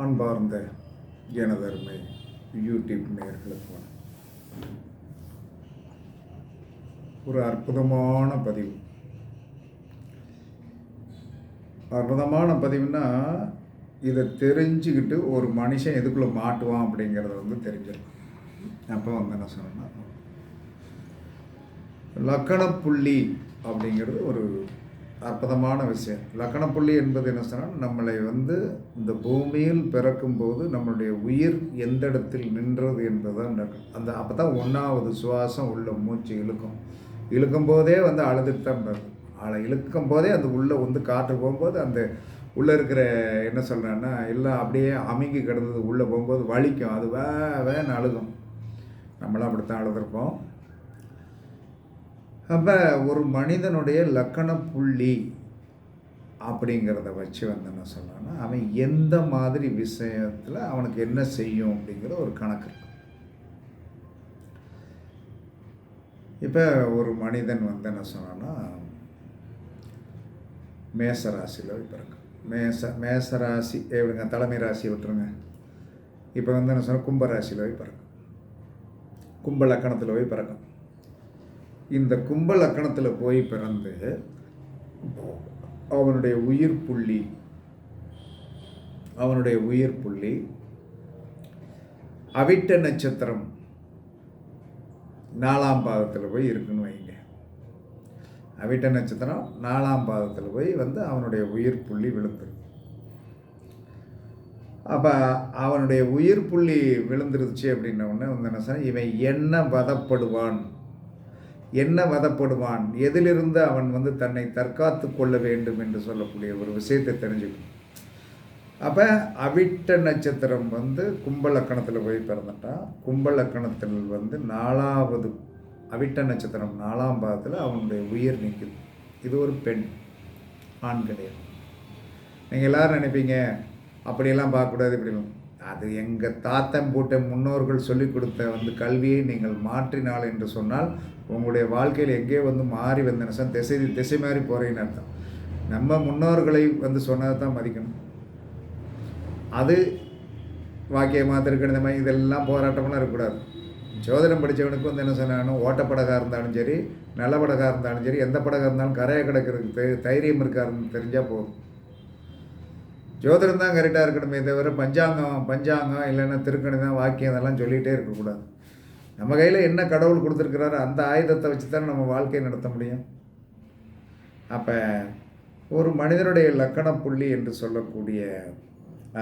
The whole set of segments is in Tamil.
அன்பார்ந்த எனதருமை யூடியூப் நேர்களுக்கு ஒரு அற்புதமான பதிவு. அற்புதமான பதிவுனா இதை தெரிஞ்சுக்கிட்டு ஒரு மனுஷன் எதுக்குள்ளே மாட்டுவான் அப்படிங்கிறத வந்து தெரிஞ்சிடும். அப்போ வந்து என்ன சொன்னால் லக்கணப்புள்ளி அப்படிங்கிறது ஒரு அற்புதமான விஷயம். லக்கணப்புள்ளி என்பது என்ன சொன்னால் நம்மளை வந்து இந்த பூமியில் பிறக்கும்போது நம்மளுடைய உயிர் எந்த இடத்தில் நின்றது என்பதுதான் அந்த அப்போ தான் ஒன்றாவது சுவாசம் உள்ள மூச்சு இழுக்கும். இழுக்கும் போதே வந்து அழுதுட்டு தான் வருது அழை இழுக்கும் போதே அந்த உள்ளே வந்து காற்று போகும்போது அந்த உள்ளே இருக்கிற என்ன சொல்கிறேன்னா எல்லாம் அப்படியே அமைங்கி கிடந்தது உள்ளே போகும்போது வலிக்கும். அது வே வேன்னு அழுகும். நம்மளாம் அப்படித்தான் அழுதுருப்போம். அப்போ ஒரு மனிதனுடைய லக்கண புள்ளி அப்படிங்கிறத வச்சு வந்து என்ன சொல்லலாம்னா அவன் எந்த மாதிரி விஷயத்தில் அவனுக்கு என்ன செய்யும் அப்படிங்கிற ஒரு கணக்கு இருக்கு. இப்போ ஒரு மனிதன் வந்து என்ன சொன்னான்னா மேச ராசியில் போய் மேச மேச ராசி எப்படிங்க தலைமை ராசி விட்டுருங்க. இப்போ வந்து என்ன சொன்னால் கும்பராசியில் போய் பிறக்கும் கும்ப லக்கணத்தில் போய் பிறக்கும். இந்த கும்ப லக்கணத்தில் போய் பிறந்து அவனுடைய உயிர் புள்ளி அவனுடைய உயிர் புள்ளி அவிட்ட நட்சத்திரம் நாலாம் பாதத்தில் போய் இருக்குன்னு வைங்க. அவிட்ட நட்சத்திரம் நாலாம் பாதத்தில் போய் வந்து அவனுடைய உயிர் புள்ளி விழுந்துருக்கு அப்போ அவனுடைய உயிர் புள்ளி விழுந்துருச்சு அப்படின்ன உடனே வந்து என்ன சொன்னால் இவன் என்ன வதப்படுவான்? என்ன வதப்படுவான்? எதிலிருந்து அவன் வந்து தன்னை தற்காத்து கொள்ள வேண்டும் என்று சொல்லக்கூடிய ஒரு விஷயத்தை தெரிஞ்சுக்கணும். அப்போ அவிட்ட நட்சத்திரம் வந்து கும்பலக்கணத்தில் போய் பிறந்துட்டான் கும்பலக்கணத்தில் வந்து நாலாவது அவிட்ட நட்சத்திரம் நாலாம் பாதத்தில் அவனுடைய உயிர் நிற்குது இது ஒரு பெண் ஆண் கிடையாது. நீங்கள் எல்லோரும் நினைப்பீங்க அப்படியெல்லாம் பார்க்கக்கூடாது இப்படிலாம். அது எங்கள் தாத்தன் போட்ட முன்னோர்கள் சொல்லிக் கொடுத்த வந்து கல்வியை நீங்கள் மாற்றினால் என்று சொன்னால் உங்களுடைய வாழ்க்கையில் எங்கேயோ வந்து மாறி வந்த நிமிஷம் திசை திசை மாறி போகிறீங்கன்னு அர்த்தம். நம்ம முன்னோர்களை வந்து சொன்னதை தான் மதிக்கணும். அது வாக்கியமாக திருக்கணித மாதிரி இதெல்லாம் போராட்டமெல்லாம் இருக்கக்கூடாது. ஜோதிடம் படித்தவனுக்கு வந்து என்ன சொன்னாலும் ஓட்டப்படகா இருந்தாலும் சரி நல்ல படகா இருந்தாலும் சரி எந்த படகா இருந்தாலும் கரையை கிடக்கிறதுக்கு தைரியம் இருக்காருன்னு தெரிஞ்சால் போதும். ஜோதிடம் தான் கரெக்டாக இருக்கணுமே தவிர பஞ்சாங்கம் பஞ்சாங்கம் இல்லைன்னா திருக்கணிதம் வாக்கியம் இதெல்லாம் சொல்லிகிட்டே இருக்கக்கூடாது. நம்ம கையில் என்ன கடவுள் கொடுத்துருக்குறாரு அந்த ஆயுதத்தை வச்சு தானே நம்ம வாழ்க்கையை நடத்த முடியும். அப்போ ஒரு மனிதனுடைய லக்கண புள்ளி என்று சொல்லக்கூடிய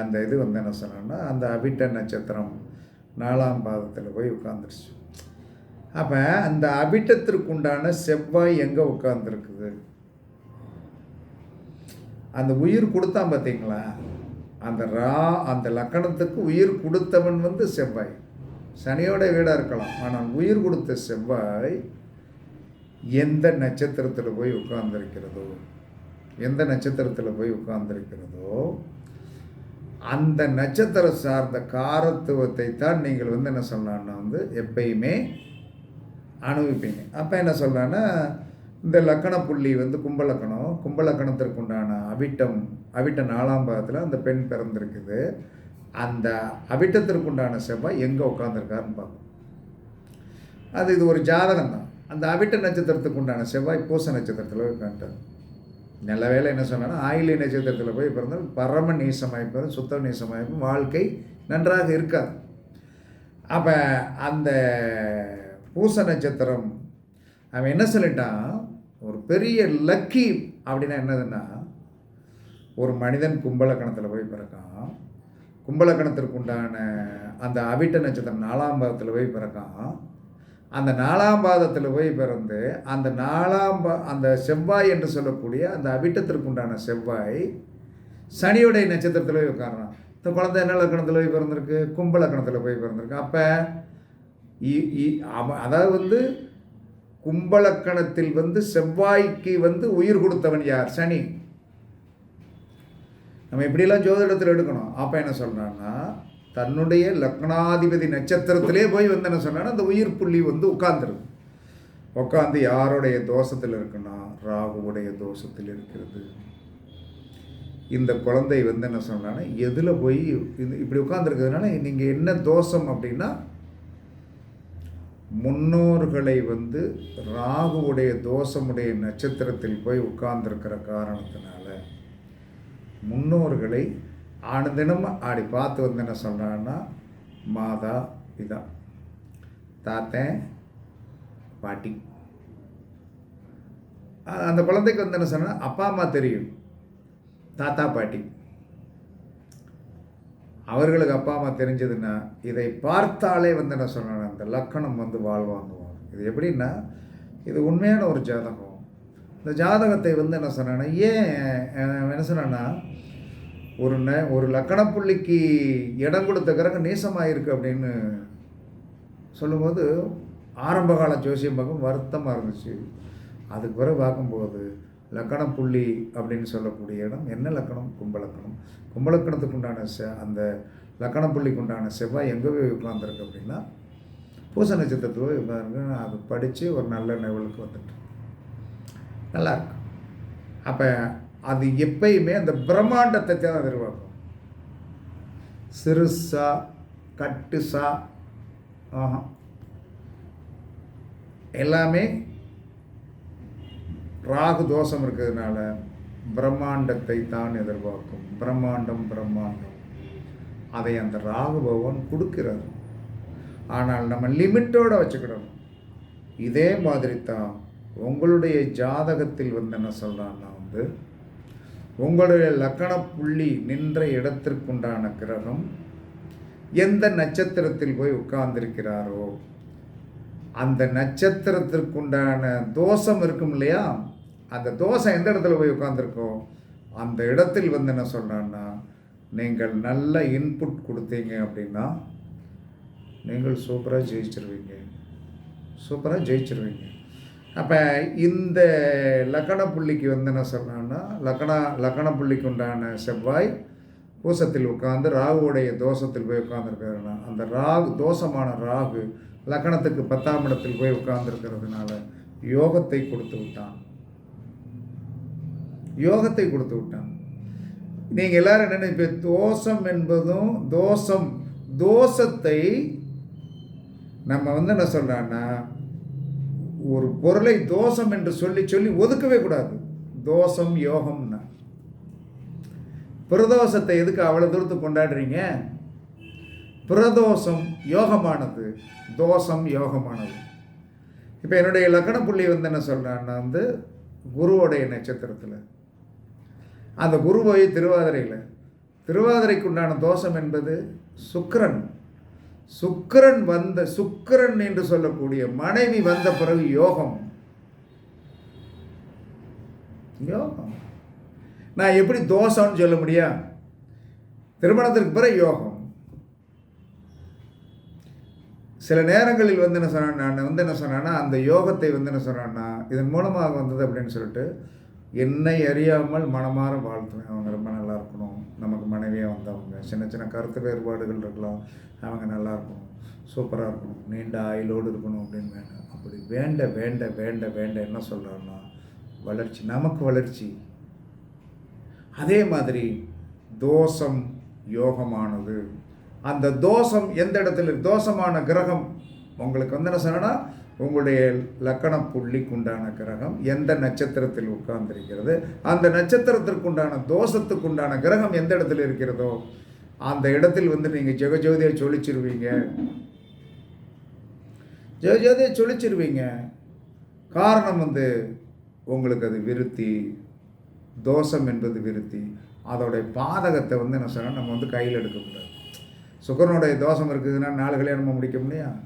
அந்த இது வந்து என்ன சொன்னோன்னா அந்த அபிட்ட நட்சத்திரம் நாலாம் பாதத்தில் போய் உட்காந்துருச்சு அப்போ அந்த அபிட்டத்திற்குண்டான செவ்வாய் எங்கே உட்காந்துருக்குது அந்த உயிர் கொடுத்தான் பார்த்தீங்களா அந்த ரா அந்த லக்கணத்துக்கு உயிர் கொடுத்தவன் வந்து செவ்வாய். சனியோட வீடாக இருக்கலாம். ஆனால் உயிர் கொடுத்த செவ்வாய் எந்த நட்சத்திரத்தில் போய் உட்கார்ந்துருக்கிறதோ எந்த நட்சத்திரத்தில் போய் உட்கார்ந்துருக்கிறதோ அந்த நட்சத்திரம் சார்ந்த காரத்துவத்தை தான் நீங்கள் வந்து என்ன சொல்லலாம்னா வந்து எப்பயுமே அனுபவிப்பீங்க. அப்போ என்ன சொல்லலான்னா இந்த லக்கண புள்ளி வந்து கும்பலக்கணம் கும்பலக்கணத்திற்கு உண்டான அவிட்டம் அவிட்ட நாலாம் பாகத்தில் அந்த பெண் பிறந்திருக்குது. அந்த அவிட்டத்திற்குண்டான செவ்வாய் எங்கே உட்காந்துருக்காருன்னு பார்ப்போம். அது இது ஒரு ஜாதகம் தான் அந்த அவிட்ட நட்சத்திரத்துக்கு உண்டான செவ்வாய் பூச நட்சத்திரத்தில் போய் உட்காந்துட்டார் நல்ல வேளை என்ன சொன்னால் ஆயில நட்சத்திரத்தில் போய் பிறந்தால் பரம நீசமாய்ப்பதும் சுத்த நீசமாயிருக்கும் வாழ்க்கை நன்றாக இருக்காது. அப்போ அந்த பூச நட்சத்திரம் அவன் என்ன சொல்லிட்டான்? ஒரு பெரிய லக்கி அப்படின்னா என்னதுன்னா ஒரு மனிதன் கும்பலக்கணத்தில் போய் பிறக்கான். கும்பலக்கணத்திற்கு உண்டான அந்த அவிட்ட நட்சத்திரம் நாலாம் பாதத்தில் போய் பிறக்கான். அந்த நாலாம் பாதத்தில் போய் பிறந்து அந்த நாலாம் பா அந்த செவ்வாய் என்று சொல்லக்கூடிய அந்த அவிட்டத்திற்கு உண்டான செவ்வாய் சனியுடைய நட்சத்திரத்தில் போய் உட்காரணும் இந்த குழந்தை என்ன லக்கணத்தில் போய் பிறந்திருக்கு? கும்பலக்கணத்தில் போய் பிறந்திருக்கு. அப்போ அதாவது வந்து கும்பலக்கணத்தில் வந்து செவ்வாய்க்கு வந்து உயிர் கொடுத்தவன் யார்? சனி. நம்ம இப்படியெல்லாம் ஜோதிடத்தில் எடுக்கணும். அப்போ என்ன சொல்கிறான்னா தன்னுடைய லக்னாதிபதி நட்சத்திரத்திலே போய் வந்து என்ன சொன்னான்னா அந்த உயிர் புள்ளி வந்து உட்காந்துருது உட்காந்து யாருடைய தோஷத்தில் இருக்குன்னா ராகுவுடைய தோஷத்தில் இருக்கிறது. இந்த குழந்தை வந்து என்ன சொன்னான்னா எதில் போய் இது இப்படி உட்காந்துருக்கிறதுனால நீங்கள் என்ன தோஷம் அப்படின்னா முன்னோர்களை வந்து ராகுவுடைய தோஷமுடைய நட்சத்திரத்தில் போய் உட்கார்ந்துருக்கிற காரணத்தினால முன்னோர்களை ஆனந்தினம் ஆடி பார்த்து வந்து என்ன சொல்கிறான்னா மாதா பிதா. தாத்தன் பாட்டி. அந்த குழந்தைக்கு வந்து என்ன சொன்னால் அப்பா அம்மா தெரியும். தாத்தா பாட்டி. அவர்களுக்கு அப்பா அம்மா தெரிஞ்சதுன்னா இதை பார்த்தாலே வந்து என்ன சொன்னாங்க அந்த லக்கணம் வந்து வாழ்வாங்குவாங்க இது எப்படின்னா இது உண்மையான ஒரு ஜாதகம். இந்த ஜாதகத்தை வந்து என்ன சொன்னேன்னா ஏன் என்ன சொன்னேன்னா ஒரு ந ஒரு லக்கணப்புள்ளிக்கு இடம் கொடுத்த கிரகம் நீசமாக அப்படின்னு சொல்லும்போது ஆரம்பகால ஜோசியம் பக்கம் வருத்தமாக இருந்துச்சு. அதுக்கு பிறகு பார்க்கும்போது லக்கணம் புள்ளி அப்படின்னு சொல்லக்கூடிய இடம் என்ன லக்கணம்? கும்பலக்கணம் கும்பலக்கணத்துக்கு உண்டான செ அந்த லக்கண புள்ளிக்கு உண்டான செவ்வாய் எங்கே போய் உட்காந்துருக்கு அப்படின்னா பூச நட்சத்திரத்தில் போய் உட்காந்துருக்கு அது அதை படித்து ஒரு நல்ல லெவலுக்கு வந்துட்டு நல்லா அப்போ அது எப்பயுமே அந்த பிரம்மாண்டத்தை தான் எதிர்பார்க்கும் சிறுசா கட்டுசா ஆஹா. எல்லாமே ராகு தோஷம் இருக்கிறதுனால பிரம்மாண்டத்தை தான் எதிர்பார்க்கும். பிரம்மாண்டம் பிரம்மாண்டம். அதை அந்த ராகு பகவான் கொடுக்கிறார். ஆனால் நம்ம லிமிட்டோடு வச்சுக்கிடணும். இதே மாதிரி தான் உங்களுடைய ஜாதகத்தில் வந்து என்ன சொல்கிறான்னா வந்து உங்களுடைய லக்கண புள்ளி நின்ற இடத்திற்குண்டான கிரகம் எந்த நட்சத்திரத்தில் போய் உட்கார்ந்திருக்கிறாரோ அந்த நட்சத்திரத்திற்குண்டான தோஷம் இருக்கும் இல்லையா? அந்த தோஷம் எந்த இடத்துல போய் உட்காந்துருக்கோ அந்த இடத்தில் வந்து என்ன சொல்கிறான்னா நீங்கள் நல்ல இன்புட் கொடுத்தீங்க அப்படின்னா நீங்கள் சூப்பராக ஜெயிச்சிருவீங்க. சூப்பராக ஜெயிச்சிருவீங்க. அப்போ இந்த லக்கண புள்ளிக்கு வந்து என்ன சொல்கிறான்னா லக்கண லக்கண புள்ளிக்கு உண்டான செவ்வாய் பூசத்தில் உட்கார்ந்து ராகுவுடைய தோஷத்தில் போய் உட்கார்ந்துருக்காருன்னா அந்த ராகு தோஷமான ராகு லக்கணத்துக்கு பத்தாம் இடத்தில் போய் உட்கார்ந்துருக்கிறதுனால யோகத்தை கொடுத்து விட்டான். யோகத்தை கொடுத்து விட்டான். நீங்கள் எல்லாரும் என்ன தோஷம் என்பதும் தோஷம் தோஷத்தை நம்ம வந்து என்ன சொல்கிறான்னா ஒரு பொருளை தோஷம் என்று சொல்லி சொல்லி ஒதுக்கவே கூடாது. தோஷம் யோகம்னா. பிரதோஷத்தை எதுக்கு அவ்வளோ தூரத்துக்கு கொண்டாடுறீங்க? பிரதோஷம் யோகமானது. தோஷம் யோகமானது. இப்போ என்னுடைய லக்கண புள்ளி வந்து என்ன சொல்கிறான்னா வந்து குருவோடைய நட்சத்திரத்தில். அந்த குரு போய் திருவாதிரையில். திருவாதிரைக்கு உண்டான தோஷம் என்பது சுக்கரன். சுக்கிரன் வந்த சுக்கரன் என்று சொல்லக்கூடிய மனைவி வந்த பிறகு யோகம். யோகம். நான் எப்படி தோஷம்னு சொல்ல முடியா? திருமணத்திற்கு பிறகு யோகம். சில நேரங்களில் வந்து என்ன சொன்னான் நான் வந்து என்ன சொன்னேன்னா அந்த யோகத்தை வந்து என்ன சொன்னான்னா இதன் மூலமாக வந்தது அப்படின்னு சொல்லிட்டு என்னை அறியாமல் மனமாற வாழ்த்துவேன் அவங்க ரொம்ப நல்லா இருக்கணும். நமக்கு மனைவியாக வந்தவங்க. சின்ன சின்ன கருத்து வேறுபாடுகள் இருக்கலாம். அவங்க நல்லா இருக்கணும். சூப்பராக இருக்கணும். நீண்ட ஆயுளோடு இருக்கணும் அப்படின்னு வேண்டாம். அப்படி வேண்ட வேண்ட வேண்ட வேண்ட என்ன சொல்கிறான்னா வளர்ச்சி நமக்கு வளர்ச்சி. அதே மாதிரி தோஷம் யோகமானது. அந்த தோஷம் எந்த இடத்துல தோஷமான கிரகம் உங்களுக்கு வந்து என்ன சொன்னால் உங்களுடைய லக்கண புள்ளிக்கு உண்டான கிரகம் எந்த நட்சத்திரத்தில் உட்கார்ந்திருக்கிறது? அந்த நட்சத்திரத்திற்குண்டான தோஷத்துக்குண்டான கிரகம் எந்த இடத்துல இருக்கிறதோ அந்த இடத்தில் வந்து நீங்கள் ஜெகஜோதியை சொலிச்சிருவீங்க. ஜெகஜோதியை சொலிச்சிருவீங்க. காரணம் வந்து உங்களுக்கு அது விருத்தி தோஷம் என்பது விருத்தி. அதோடைய பாதகத்தை வந்து என்ன சொன்னால் நம்ம வந்து கையில் எடுக்கக்கூடாது. சுக்கரனுடைய தோஷம் இருக்குதுன்னா நாலு கல்யாணமாக முடிக்க முடியும்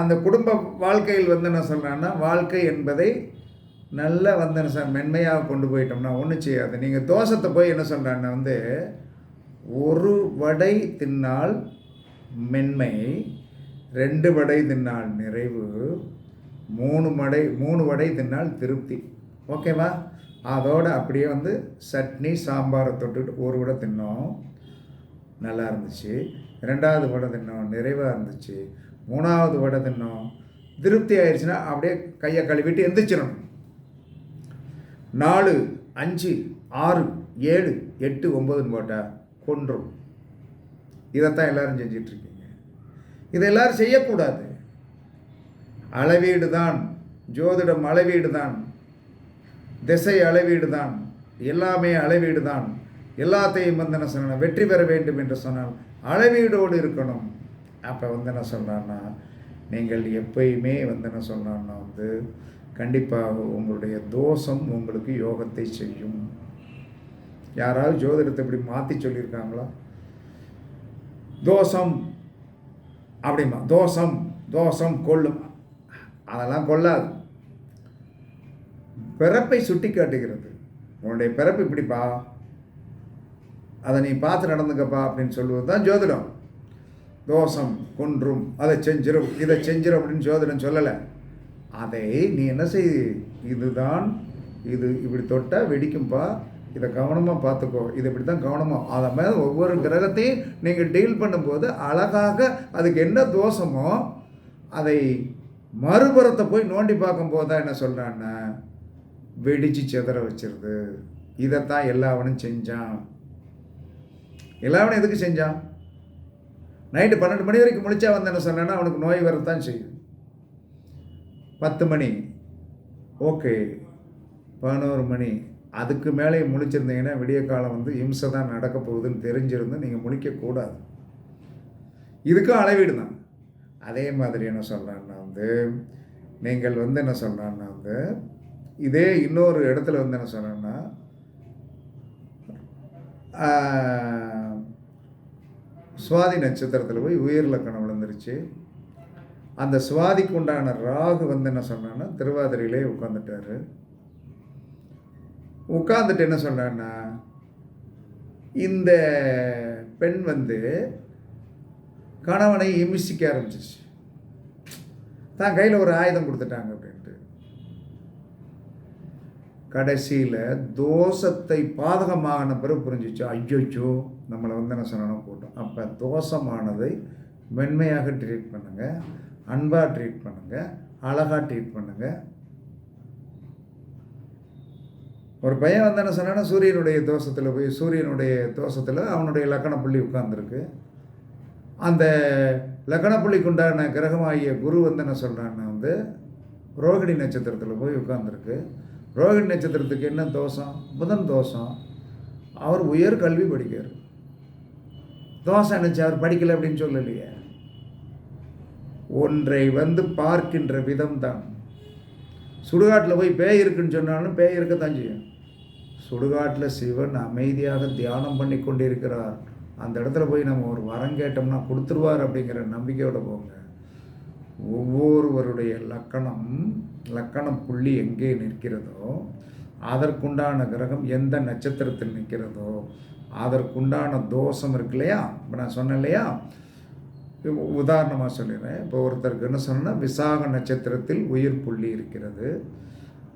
அந்த குடும்ப வாழ்க்கையில் வந்து என்ன சொல்கிறேன்னா வாழ்க்கை என்பதை நல்ல வந்து என்ன சார் மென்மையாக கொண்டு போயிட்டோம்னா ஒன்றும் செய்யாது. நீங்கள் தோஷத்தை போய் என்ன சொல்கிறான்னா வந்து ஒரு வடை தின்னால் மென்மை ரெண்டு வடை தின்னால் நிறைவு மூணு வடை மூணு வடை தின்னால் திருப்தி. ஓகேவா? அதோடு அப்படியே வந்து சட்னி சாம்பாரை தொட்டுட்டு ஒரு வடை தின்னோம். நல்லா இருந்துச்சு. ரெண்டாவது வடை தின்னோம். நிறைவாக இருந்துச்சு. மூணாவது வடை தின்னோம் திருப்தி ஆயிடுச்சுன்னா அப்படியே கையை கழுவிட்டு எந்திரிச்சிடணும். நாலு அஞ்சு ஆறு ஏழு எட்டு ஒம்பதுன்னு போட்டால் கொன்றும். இதைத்தான் எல்லாரும் செஞ்சிட்ருக்கீங்க. இதை எல்லாரும் செய்யக்கூடாது. அளவீடு தான் ஜோதிடம் அளவீடு தான் திசை அளவீடு தான் எல்லாமே அளவீடு தான் எல்லாத்தையும் வந்தன சொன்ன சொல்லணும்? வெற்றி பெற வேண்டும் என்று சொன்னால் அளவீடோடு இருக்கணும். அப்போ வந்து என்ன சொன்னான்னா நீங்கள் எப்பயுமே வந்து என்ன சொன்னான்னா வந்து கண்டிப்பாக உங்களுடைய தோஷம் உங்களுக்கு யோகத்தை செய்யும். யாராவது ஜோதிடத்தை இப்படி மாற்றி சொல்லியிருக்காங்களா? தோஷம் அப்படிமா தோஷம் தோஷம் கொல்லும். அதெல்லாம் கொல்லாது. பிறப்பை சுட்டி காட்டுகிறது. உன்னுடைய பிறப்பு இப்படிப்பா. அதை நீ பார்த்து நடந்துக்கப்பா அப்படின்னு சொல்லுவது தான் ஜோதிடம். தோஷம் கொன்றும். அதை செஞ்சிடும் இதை செஞ்சிடும் அப்படின்னு சோதனம் சொல்லலை. அதை நீ என்ன செய்? இதுதான். இது இப்படி தொட்டால் வெடிக்கும்பா. இதை கவனமாக பார்த்துக்கோ. இது இப்படி தான் கவனமாக அதை மாதிரி ஒவ்வொரு கிரகத்தையும் நீங்கள் டீல் பண்ணும்போது அழகாக அதுக்கு என்ன தோஷமோ அதை மறுபுறத்தை போய் நோண்டி பார்க்கும்போது தான் என்ன சொல்கிறான்னா வெடிச்சு செதற வச்சிருது. இதைத்தான் எல்லாவனும் செஞ்சான். எல்லாவனும் எதுக்கு செஞ்சான்? நைட்டு பன்னெண்டு மணி வரைக்கும் முழிச்சா வந்து என்ன சொன்னேன்னா அவனுக்கு நோய் வரத்தான் செய்யும். பத்து மணி. ஓகே. பதினோரு மணி. அதுக்கு மேலே முழிச்சிருந்தீங்கன்னா விடிய காலம் வந்து இம்சை தான் நடக்க போகுதுன்னு தெரிஞ்சிருந்து நீங்கள் முழிக்கக்கூடாது. இதுக்கும் அளவீடு தான். அதே மாதிரி என்ன சொல்கிறேன்னா வந்து நீங்கள் வந்து என்ன சொல்கிறேன்னா வந்து இதே இன்னொரு இடத்துல வந்து என்ன சொல்கிறேன்னா சுவாதி நட்சத்திரத்தில் போய் உயிர் லக்கணம் விழுந்துருச்சு. அந்த சுவாதிக்கு உண்டான ராகு வந்து என்ன சொன்னான்னா திருவாதிரையிலே உட்காந்துட்டாரு உட்காந்துட்டு என்ன சொன்னான்னா இந்த பெண் வந்து கணவனை இமிசிக்க ஆரம்பிச்சிச்சு தான் கையில் ஒரு ஆயுதம் கொடுத்துட்டாங்க அப்படின்ட்டு. கடைசியில் தோஷத்தை பாதகமாகின பிறகு புரிஞ்சிச்சு ஐயோச்சோ நம்மளை வந்து என்ன சொல்லணும் போட்டோம். அப்போ தோஷமானதை மென்மையாக ட்ரீட் பண்ணுங்கள் அன்பாக ட்ரீட் பண்ணுங்கள் அழகாக ட்ரீட் பண்ணுங்கள் ஒரு பையன் வந்து என்ன சொன்னான்னா சூரியனுடைய தோஷத்தில் போய் சூரியனுடைய தோஷத்தில் அவனுடைய லக்கண புள்ளி உட்கார்ந்துருக்கு. அந்த லக்கண புள்ளிக்குண்டான கிரகமாகிய குரு வந்து என்ன சொல்கிறான்னா வந்து ரோகிணி நட்சத்திரத்தில் போய் உட்கார்ந்துருக்கு. ரோஹிணி நட்சத்திரத்துக்கு என்ன தோஷம்? புதன் தோஷம். அவர் உயர் கல்வி படிக்கார் தோஷம் நினச்சி அவர் படிக்கலை அப்படின்னு சொல்லலையே. ஒன்றை வந்து பார்க்கின்ற விதம் தான் சுடுகாட்டில் போய் பேய் இருக்குன்னு சொன்னாலும் பேய் இருக்கத்தான் செய்யும். சுடுகாட்டில் சிவன் அமைதியாக தியானம் பண்ணி கொண்டிருக்கிறார். அந்த இடத்துல போய் நம்ம ஒரு வரம் கேட்டோம்னா கொடுத்துருவார் அப்படிங்கிற நம்பிக்கையோடு போங்க. ஒவ்வொருவருடைய லக்கணம் லக்கணம் புள்ளி எங்கே நிற்கிறதோ அதற்குண்டான கிரகம் எந்த நட்சத்திரத்தில் நிற்கிறதோ அதற்குண்டான தோஷம் இருக்கு இல்லையா? இப்போ நான் சொன்னேன் இல்லையா? உதாரணமாக சொல்லிடுறேன். இப்போ ஒருத்தருக்கு என்ன சொன்னால் விசாக நட்சத்திரத்தில் உயிர் புள்ளி இருக்கிறது.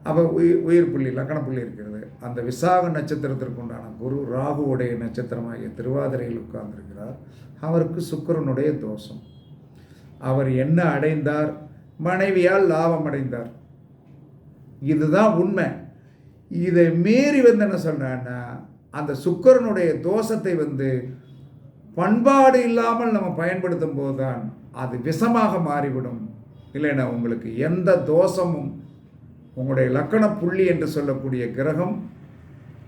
அப்போ உயிர் உயிர் புள்ளி லக்கண புள்ளி இருக்கிறது. அந்த விசாக நட்சத்திரத்திற்கு உண்டான குரு ராகுவுடைய நட்சத்திரமாகிய திருவாதிரையில் உட்கார்ந்திருக்கிறார். அவருக்கு சுக்கரனுடைய தோஷம். அவர் என்ன அடைந்தார்? மனைவியால் லாபம் அடைந்தார். இதுதான் உண்மை. இதை மீறி வந்து என்ன சொல்கிறான்னா அந்த சுக்கரனுடைய தோஷத்தை வந்து பண்பாடு இல்லாமல் நம்ம பயன்படுத்தும் போது தான் அது விஷமாக மாறிவிடும். இல்லைன்னா உங்களுக்கு எந்த தோஷமும் உங்களுடைய லக்கண புள்ளி என்று சொல்லக்கூடிய கிரகம்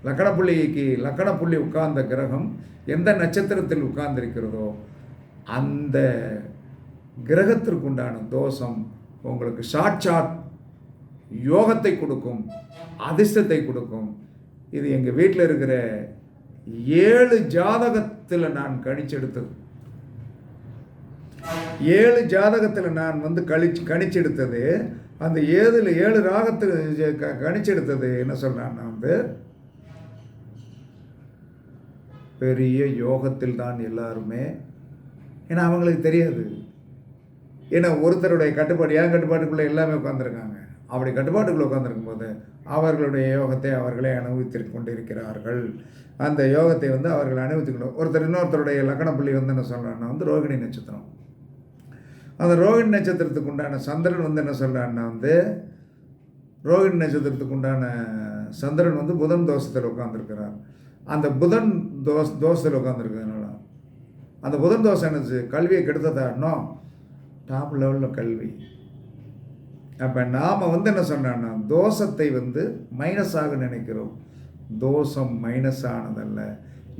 லக்கண புள்ளிக்கு லக்கண புள்ளி உட்கார்ந்த கிரகம் எந்த நட்சத்திரத்தில் உட்கார்ந்திருக்கிறதோ அந்த கிரகத்திற்குண்டான தோஷம் உங்களுக்கு சாட்சாத் யோகத்தை கொடுக்கும் அதிர்ஷ்டத்தை கொடுக்கும். இது எங்கள் வீட்டில் இருக்கிற ஏழு ஜாதகத்தில் நான் கணிச்செடுத்தது. ஏழு ஜாதகத்தில் நான் வந்து கழிச்சு கணிச்செடுத்தது. அந்த ஏழில் ஏழு ராகத்தில் க கணிச்செடுத்தது. என்ன சொல்கிறான்னா வந்து? பெரிய யோகத்தில் தான் எல்லாருமே. ஏன்னா அவங்களுக்கு தெரியாது. ஏன்னா ஒருத்தருடைய கட்டுப்பாடு ஏன் கட்டுப்பாட்டுக்குள்ளே எல்லாமே உட்காந்துருக்காங்க அப்படி கட்டுப்பாட்டுக்குள்ளே உட்காந்துருக்கும் போது அவர்களுடைய யோகத்தை அவர்களே அனுபவித்து கொண்டு இருக்கிறார்கள் அந்த யோகத்தை வந்து அவர்கள் அனுபவித்துக்கணும் ஒருத்தர் இன்னொருத்தருடைய லக்கண புள்ளி வந்து என்ன சொல்கிறான்னா வந்து ரோகிணி நட்சத்திரம். அந்த ரோகிணி நட்சத்திரத்துக்கு உண்டான சந்திரன் வந்து என்ன சொல்கிறான்னா வந்து ரோகிணி நட்சத்திரத்துக்கு உண்டான சந்திரன் வந்து புதன் தோஷத்தில் உட்காந்துருக்கிறார் அந்த புதன் தோஸ் தோஷத்தில் உட்காந்துருக்கிறதுனால அந்த புதன் தோஷம் என்னச்சு கல்வியை கெடுத்ததாடணும் டாப் லெவலில் கல்வி. அப்போ நாம் வந்து என்ன சொன்னோன்னா தோஷத்தை வந்து மைனஸாக நினைக்கிறோம். தோஷம் மைனஸ் ஆனதல்ல.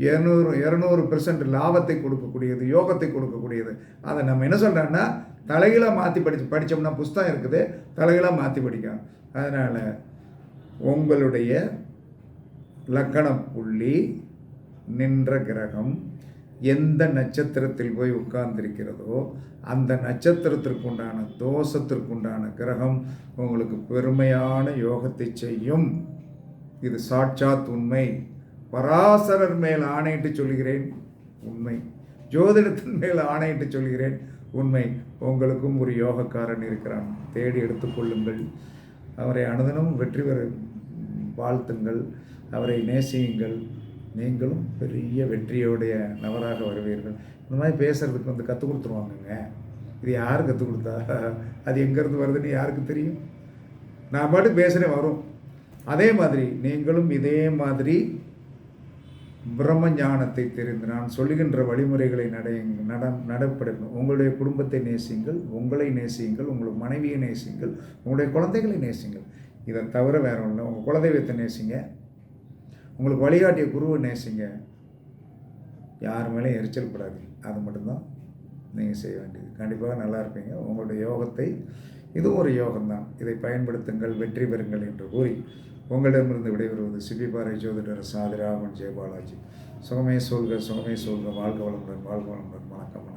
இரநூறு இரநூறு பெர்சன்ட் லாபத்தை கொடுக்கக்கூடியது யோகத்தை கொடுக்கக்கூடியது. அதை நம்ம என்ன சொல்கிறோன்னா தலைகளாக மாற்றி படித்து படித்தோம்னா புஸ்தகம் இருக்குது தலைகளாக மாற்றி படிக்கும் அதனால் உங்களுடைய லக்கண புள்ளி நின்ற கிரகம் எந்த நட்சத்திரத்தில் போய் உட்கார்ந்திருக்கிறதோ அந்த நட்சத்திரத்திற்குண்டான தோஷத்திற்குண்டான கிரகம் உங்களுக்கு பெருமையான யோகத்தை செய்யும். இது சாட்சாத் உண்மை. பராசரர் மேல் ஆணையிட்டு சொல்கிறேன் உண்மை. ஜோதிடத்தின் மேல் ஆணையிட்டு சொல்கிறேன் உண்மை. உங்களுக்கும் ஒரு யோகக்காரன் இருக்கிறான். தேடி எடுத்துக்கொள்ளுங்கள் அவரை அனுதினம் வெற்றி பெற வாழ்த்துங்கள். அவரை நேசியுங்கள். நீங்களும் பெரிய வெற்றியோடைய நபராக வருவீர்கள். இந்த மாதிரி பேசுகிறதுக்கு வந்து கற்றுக் கொடுத்துருவாங்கங்க. இது யார் கற்றுக் கொடுத்தா? அது எங்கேருந்து வருதுன்னு யாருக்கு தெரியும்? நான் பாட்டு பேசுகிறேன் வரும். அதே மாதிரி நீங்களும் இதே மாதிரி பிரம்ம ஞானத்தை தெரிந்து நான் சொல்லுகின்ற வழிமுறைகளை நடை நட நடப்படுங்கள் உங்களுடைய குடும்பத்தை நேசியுங்கள் உங்களை நேசியுங்கள் உங்கள் மனைவியை நேசியுங்கள் உங்களுடைய குழந்தைகளை நேசியுங்கள். இதை தவிர வேற ஒன்று உங்கள் குலதெய்வத்தை நேசிங்க. உங்களுக்கு வழிகாட்டிய குருவை நேசிங்க யார் மேலேயும் எரிச்சல் படாது அது மட்டும்தான் நீங்கள் செய்ய வேண்டியது. கண்டிப்பாக நல்லா இருப்பீங்க. உங்களுடைய யோகத்தை இது ஒரு யோகம்தான். இதை பயன்படுத்துங்கள் வெற்றி பெறுங்கள் என்று கூறி உங்களிடமிருந்து விடைபெறுவது சிபிபாறை ஜோதிடர் சாதிராமன் ஜெயபாலாஜி. சுகமே சொல்க சுகமே சொல்க. வாழ்க வளமுடன் வாழ்க வளமுடன். வணக்கம்.